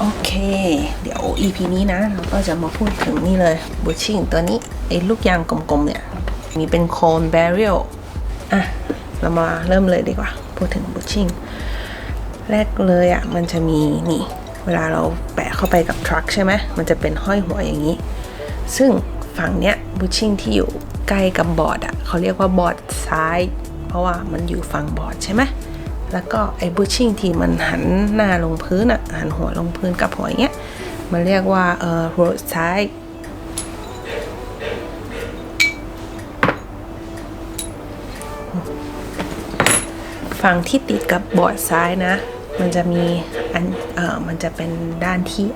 โอเค เดี๋ยว EP นี้นะ เราก็จะมาพูดถึงนี่เลยบูชิ่งตัวนี้ไอ้ลูกยางกลมๆเนี่ย มีเป็นโคนแบเรียลอะ เรามาเริ่มเลยดีกว่า พูดถึงบูชิ่งแรกเลยอะ่ะ มันจะมีนี่ เวลาเราแปะเข้าไปกับทรัคใช่ไหมมันจะเป็นห้อยหัวอย่างนี้ ซึ่งฝั่งเนี้ยบูชิ่งที่อยู่ใกล้กับบอร์ดอะ่ะเขาเรียกว่าบอร์ดซ้าย เพราะว่ามันอยู่ฝั่งบอร์ดใช่ไหม แล้วก็ไอ้บูชิ่งที่มันหันหน้าลงพื้นอะหันหัวลงพื้นกับหัวอย่างเงี้ยมันเรียกว่าเอ่อ road side ฝั่งที่ติดกับบอร์ดซ้ายนะ มันจะมีอันเอ่อมันจะเป็นด้านที่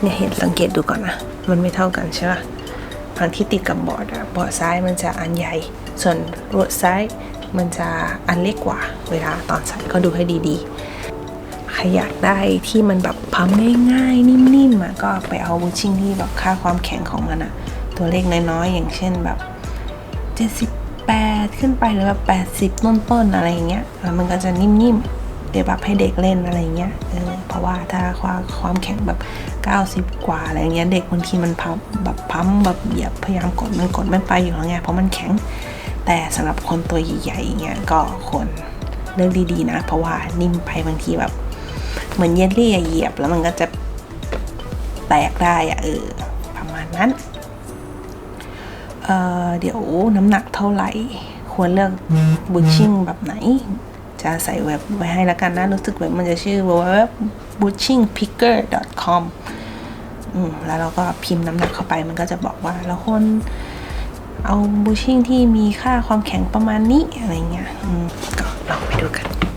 เนี่ยเห็นสังเกตดูก่อนนะ มันไม่เท่ากันใช่ปะฝั่งที่ติดกับบอร์ดอะบอร์ดซ้ายมันจะอันใหญ่ ส่วนรถซ้าย มันจะอันเล็กกว่า เวลาตอนใส่ก็ดูให้ดีๆ ใครอยากได้ที่มันแบบพัมง่ายๆ นิ่มๆอะก็ไปเอาบูชิ่งที่แบบค่าความแข็งของมันอะ ตัวเลขน้อยๆ อย่างเช่นแบบ 78 ขึ้นไปหรือแบบ 80 ต้นๆ อะไรอย่างเงี้ย แล้วมันก็จะนิ่มๆเดี๋ยวแบบให้เด็กเล่นอะไรเงี้ย เออ เพราะว่าถ้าความความแข็งแบบ 90 กว่าอะไรเงี้ย เด็กบางทีมันพับแบบพัมแบบเหยียบพยายามกดมันกดไม่ไปอยู่แล้วไง เพราะมันแข็ง แต่สำหรับคนตัวใหญ่ๆอย่างเงี้ยก็ควรเลือกดีๆนะ เพราะว่านิ่มไปบางทีแบบ เหมือนเยลลี่เหยียบ แล้วมันก็จะแตกได้อะเออประมาณนั้นเออเดี๋ยวน้ำหนักเท่าไหร่ ควรเลือกบูชิ่งแบบไหน จะใส่เว็บไว้ให้แล้วกันนะ รู้สึกเว็บมันจะชื่อ www bushingpicker com อืมแล้วเราก็พิมพ์น้ำหนักเข้าไปมันก็จะบอกว่าเราควร เอาบูชิ่งที่มีค่าความแข็งประมาณนี้อะไรเงี้ยก็ลองไปดูกัน